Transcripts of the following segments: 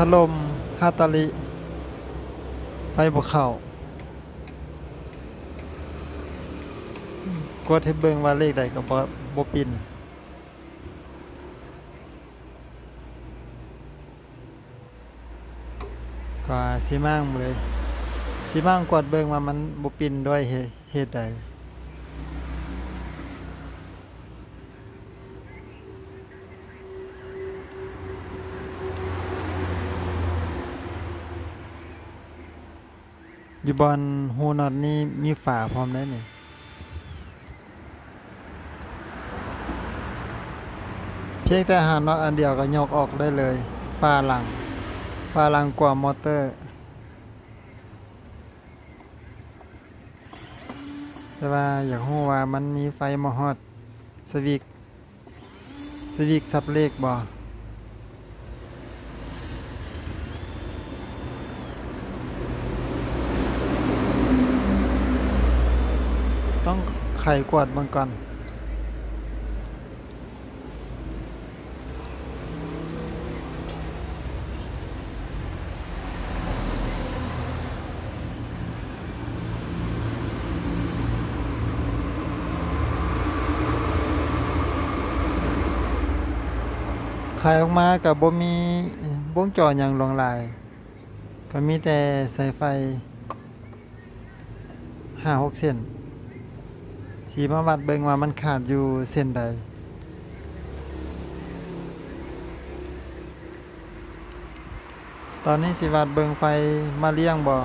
พัดลมฮาตาลิไฟบ่เข้ากดให้เบิ่งว่าเลขใดก็บ่บ่ปินก็สิมั่งเลยสิมั่งกดเบิ่งว่ามันบ่ปินด้วยเหตุใด อยู่บอนฮูนอตนี่มีฝาพร้อมได้นี่เพียงแต่หาน็อตอันเดียวก็ยกออกได้เลยฝาหลังฝาหลังกว่ามอเตอร์ แต่ว่าอยากรู้ว่ามันมีไฟมาฮอดสวิกสวิกซับเลขบ่ ต้อง ไข่กวาดมันก่อนขายออกมากับบ่มีวงจรอย่างหลวงลาย ก็มีแต่สายไฟห้าหกเส้น สีมาวัดเบิงว่ามันขาดอยู่เส้นใด ตอนนี้สิวัดเบิงไฟมาเลี้ยงบ่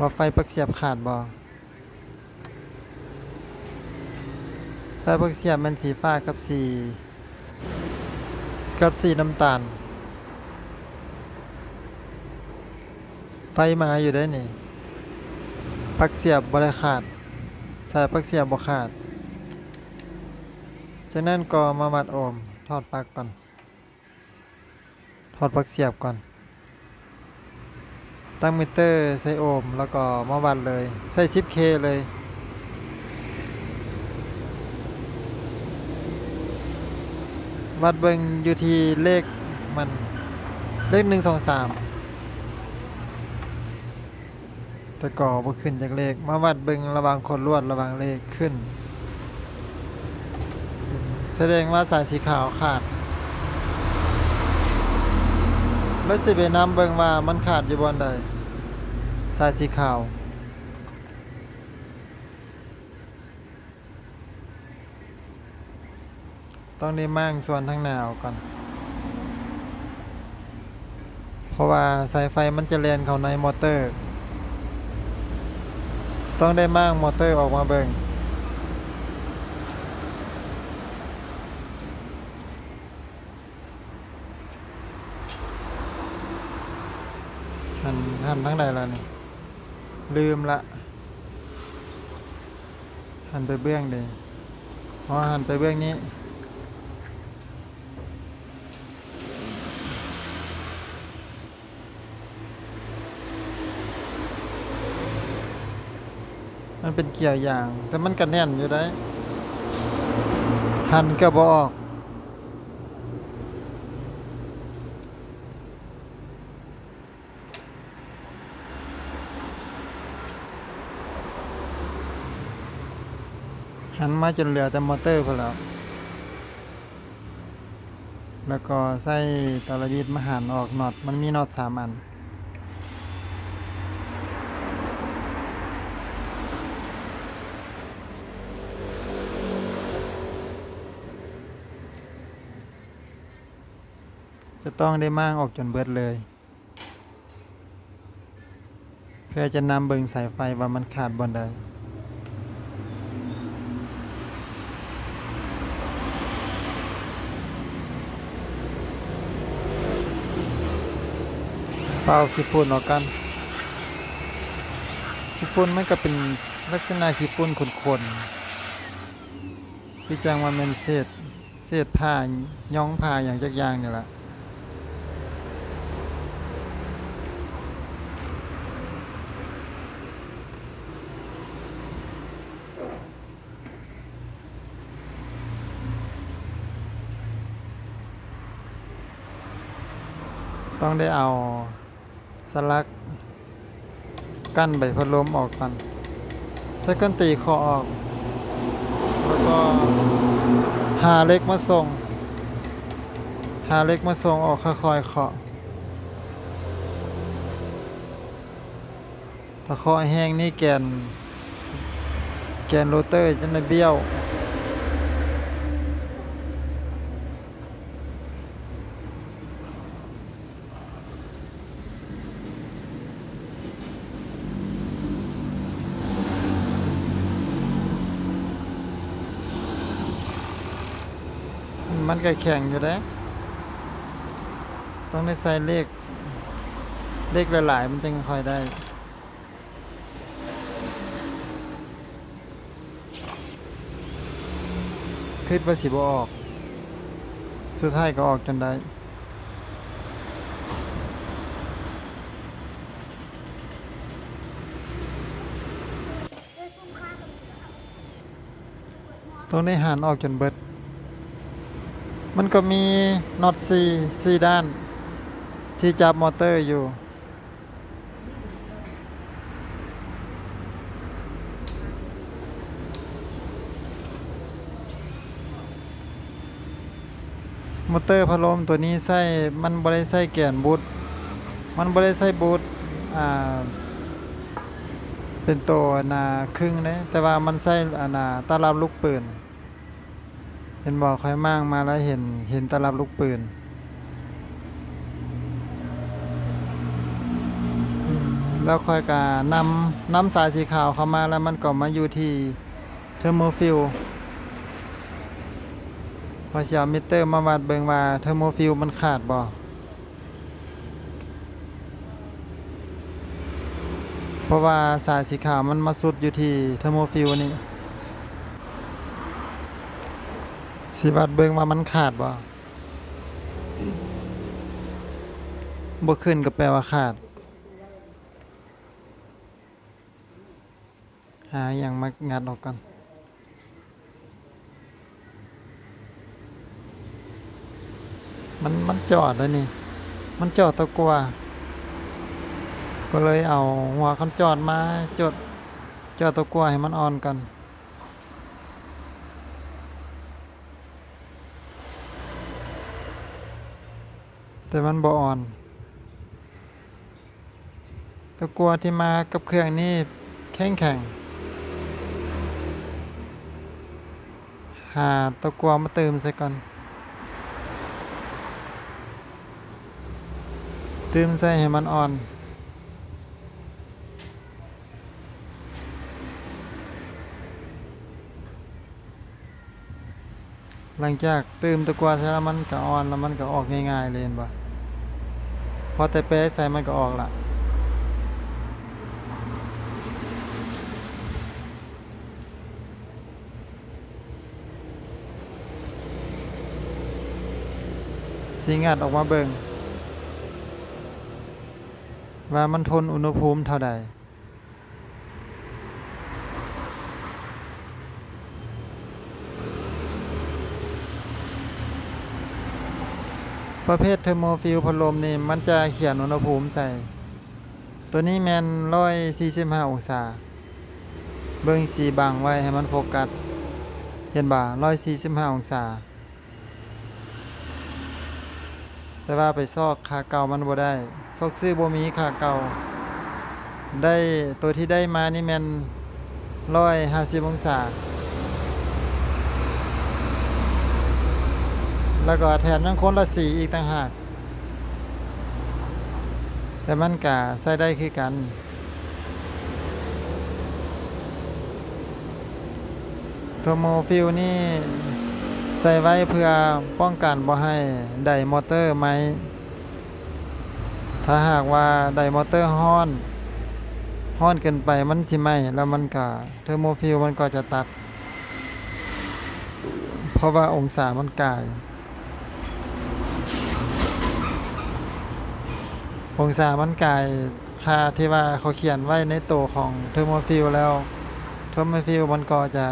ว่าไฟปักเสียบขาดบ่ไฟปักเสียบมันสีฟ้ากับสีกับสีน้ำตาล ไฟมาอยู่ได้นี่ ปักเสียบบริขาด สายปักเสียบบ่ขาดจากนั้นก็มามัดโอมถอดปลั๊กก่อนถอดปลั๊กเสียบก่อน ตั้งมิเตอร์ใส่โอมแล้วก็มาวัดเลย ใส่ 10K เลยวัดเบิงอยู่ที่เลขมันเลข1 2 3 แต่ก่อบ่ขึ้นจากเลข มาวัดเบิงระว่างคนลวดระว่างเลขขึ้น แสดงว่าสายสีขาวขาดแล้วสิไปนำเบิ่งว่ามันขาดอยู่บนใดสายสีขาวต้องได้มั่งส่วนทางหนาวก่อน เพราะว่าสายไฟมันจะแลนเข้าในมอเตอร์ ต้องได้มั่งมอเตอร์ออกมาเบิ่งหันหันทั้งใดแล้วนี่ ลืมละ หันไปเบื้องเลยพอหันไปเบื้องนี้ มันเป็นเกี่ยวอย่าง แต่มันก็แน่นอยู่ได้หันก็บออกหันมาจนเหลือแต่มอเตอร์พอแล้วแล้วก็ใส่ตะลบิดมาหันออกน็อตมันมีน็อตสามอัน จะต้องได้มั่งออกจนเบิดเลย เพื่อจะนำเบิงสายไฟว่ามันขาดบนใดเป่าขี้ฝุ่นออกกันขี้ฝุ่นมันก็เป็นลักษณะขี้ฝุ่นขนๆพี่จังว่ามันเศษเศษผ้าย้องผ้าอย่างจักอย่างนี่แหละ ต้องได้เอาสลัก กั้นใบพัดลมออกก่อนใช้กันตีคอออก แล้วก็หาเล็กมาส่ง หาเล็กมาส่งออกค่อยๆเคาะถ้าเคาะแห้งนี่แกน แกนโรเตอร์จะได้เบี้ยว มันก็แข็งอยู่แล้วต้องได้ใส่เลข เลขหลายๆ มันจึงค่อยได้คิดว่าสิบออก สุดท้ายก็ออกจนได้ต้องได้หันออกจนเบิด มันก็มีน็อตซีซีด้าน ที่จับมอเตอร์อยู่ มอเตอร์พัดลมตัวนี้ใส่มันบ่ได้ใส่แกนบูทมันบ่ได้ใส่บูทอ่าเป็นตัวนาครึ่งนะแต่ว่ามันใส่อนาตารับลูกปืน เห็นบอกค่อยมั่งมาแล้วเห็นเห็นตารับลูกปืนแล้วค่อยกานำนำสายสีขาวเข้ามาแล้วมันก็มาอยู่ที่เทอร์โมฟิลพอเสียมิเตอร์มาวัดเบิงว่าเทอร์โมฟิลมันขาดบ่เพราะว่าสายสีขาวมันมาสุดอยู่ที่เทอร์โมฟิลนี่ สิวัดเบิงว่ามันขาดบ่บ่ขึ้นก็แปลว่าขาด หาอย่างมางัดออกกันมันมันจอดแล้วนี่ มันจอดตะกัว ก็เลยเอาหัวคันจอดมาจดจอดตะกัวให้มันอ่อนกัน แต่มันบ่ออนตะกัวที่มากับเครื่องนี่แข็งแข็งหาตะกัวมาเติมใส่ก่อนเติมใส่ให้มันอ่อนหลังจากเติมตะกัวใส่แล้วมันก็อ่อนแล้วมันก็ออกง่ายๆเลยเห็นบ่ อแต่เป๊ะใส่มันก็ออกละสิงัดออกมาเบิงว่ามันทนอุณหภูมิเท่าใด ประเภทเทอร์โมฟิลพัดลมนี่มันจะเขียนอุณหภูมิใส่ ตัวนี้แมนร้อยสี่สิบห้าองศา เบิงสีบังไว้ให้มันโฟกัส เห็นบ่าร้อยสี่สิบห้าองศา แต่ว่าไปซอกขาเก่ามันบ่ได้ ซอกซื้อบ่มีขาเก่า ได้ตัวที่ได้มานี่แมนร้อยห้าสิบองศา แล้วก็แถมยังคนละสีอีกต่างหาก แต่มันกะใส่ได้คือกันตัวโมฟิลนี่ใส่ไว้เพื่อป้องกันบ่ให้ไดมอเตอร์ไหม ถ้าหากว่าไดมอเตอร์ฮ้อนฮ้อนเกินไปมันสิไหมแล้วมันก็เทอร์โมฟิลมันก็จะตัด เพราะว่าองศามันกาย องศามันกายค่าที่ว่าเขาเขียนไว้ในตัวของเทอร์โมฟิลแล้วเทอร์โมฟิลมันก็จะ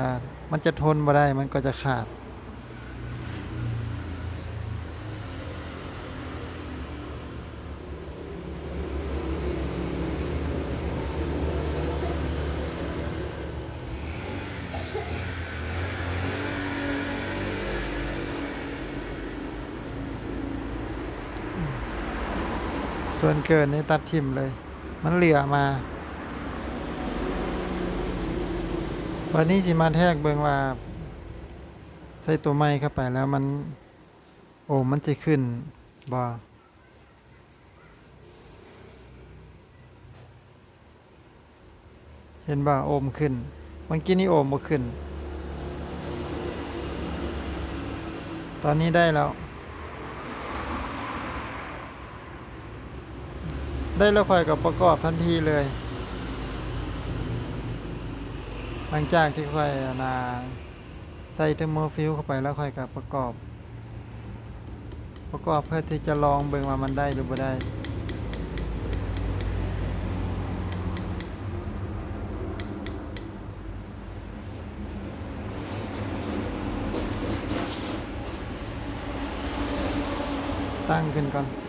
มันจะทนบ่ได้มันก็จะขาด ส่วนเกินนี่ตัดทิมเลย มันเหลือมา วันนี้สิมาแทกเบิงว่า ใส่ตัวไม้เข้าไปแล้วมัน โอ้มันจะขึ้นบ่เห็นบ่าโอมขึ้นเมื่อกี้นี่โอมบ่ขึ้น ตอนนี้ได้แล้ว ได้แล้วค่อยกับประกอบทันทีเลย หลังจากที่ค่อยนาใส่เทอร์โมฟิลเข้าไปแล้วค่อยกับประกอบ ประกอบเพื่อที่จะลองเบิ่งว่ามันได้หรือบ่ได้ตั้งขึ้นก่อน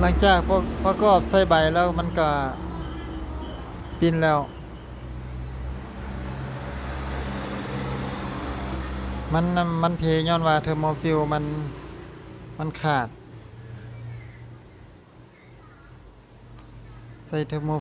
หลังจากประประกอบใส่ใบแล้วมันก็ปินแล้ว มันมันเพย้อนว่าเทอร์โมฟิลมันมันขาด ใส่เทอร์โม